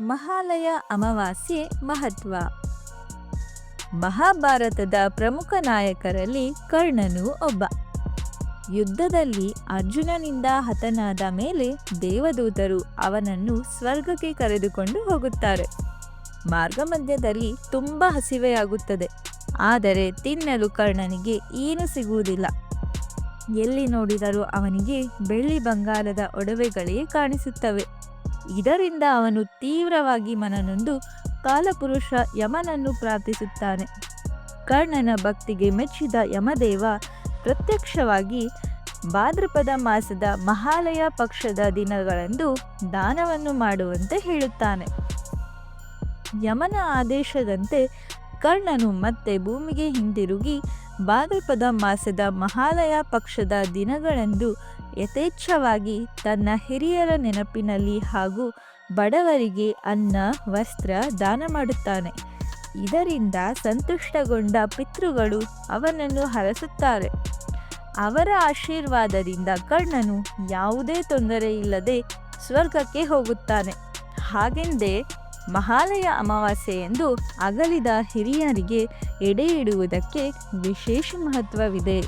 ಮಹಾಲಯ ಅಮಾವಾಸ್ಯೆ ಮಹತ್ವ. ಮಹಾಭಾರತದ ಪ್ರಮುಖ ನಾಯಕರಲ್ಲಿ ಕರ್ಣನು ಒಬ್ಬ. ಯುದ್ಧದಲ್ಲಿ ಅರ್ಜುನನಿಂದ ಹತನಾದ ಮೇಲೆ ದೇವದೂತರು ಅವನನ್ನು ಸ್ವರ್ಗಕ್ಕೆ ಕರೆದುಕೊಂಡು ಹೋಗುತ್ತಾರೆ. ಮಾರ್ಗ ಮಧ್ಯದಲ್ಲಿ ತುಂಬ ಹಸಿವೆಯಾಗುತ್ತದೆ. ಆದರೆ ತಿನ್ನಲು ಕರ್ಣನಿಗೆ ಏನು ಸಿಗುವುದಿಲ್ಲ. ಎಲ್ಲಿ ನೋಡಿದರೂ ಅವನಿಗೆ ಬೆಳ್ಳಿ ಬಂಗಾರದ ಒಡವೆಗಳೇ ಕಾಣಿಸುತ್ತವೆ. ಇದರಿಂದ ಅವನು ತೀವ್ರವಾಗಿ ಮನನೊಂದು ಕಾಲಪುರುಷ ಯಮನನ್ನು ಪ್ರಾರ್ಥಿಸುತ್ತಾನೆ. ಕರ್ಣನ ಭಕ್ತಿಗೆ ಮೆಚ್ಚಿದ ಯಮದೇವ ಪ್ರತ್ಯಕ್ಷವಾಗಿ ಭಾದ್ರಪದ ಮಾಸದ ಮಹಾಲಯ ಪಕ್ಷದ ದಿನಗಳಂದು ದಾನವನ್ನು ಮಾಡುವಂತೆ ಹೇಳುತ್ತಾನೆ. ಯಮನ ಆದೇಶದಂತೆ ಕರ್ಣನು ಮತ್ತೆ ಭೂಮಿಗೆ ಹಿಂದಿರುಗಿ ಭಾದ್ರಪದ ಮಾಸದ ಮಹಾಲಯ ಪಕ್ಷದ ದಿನಗಳಂದು ಯಥೇಚ್ಛವಾಗಿ ತನ್ನ ಹಿರಿಯರ ನೆನಪಿನಲ್ಲಿ ಹಾಗೂ ಬಡವರಿಗೆ ಅನ್ನ, ವಸ್ತ್ರ ದಾನ ಮಾಡುತ್ತಾನೆ. ಇದರಿಂದ ಸಂತುಷ್ಟಗೊಂಡ ಪಿತೃಗಳು ಅವನನ್ನು ಹರಸುತ್ತಾರೆ. ಅವರ ಆಶೀರ್ವಾದದಿಂದ ಕರ್ಣನು ಯಾವುದೇ ತೊಂದರೆ ಇಲ್ಲದೆ ಸ್ವರ್ಗಕ್ಕೆ ಹೋಗುತ್ತಾನೆ. ಹಾಗೆಂದೇ ಮಹಾಲಯ ಅಮಾವಾಸ್ಯೆಯಂದು ಅಗಲಿದ ಹಿರಿಯರಿಗೆ ಎಡೆ ಇಡುವುದಕ್ಕೆ ವಿಶೇಷ ಮಹತ್ವವಿದೆ.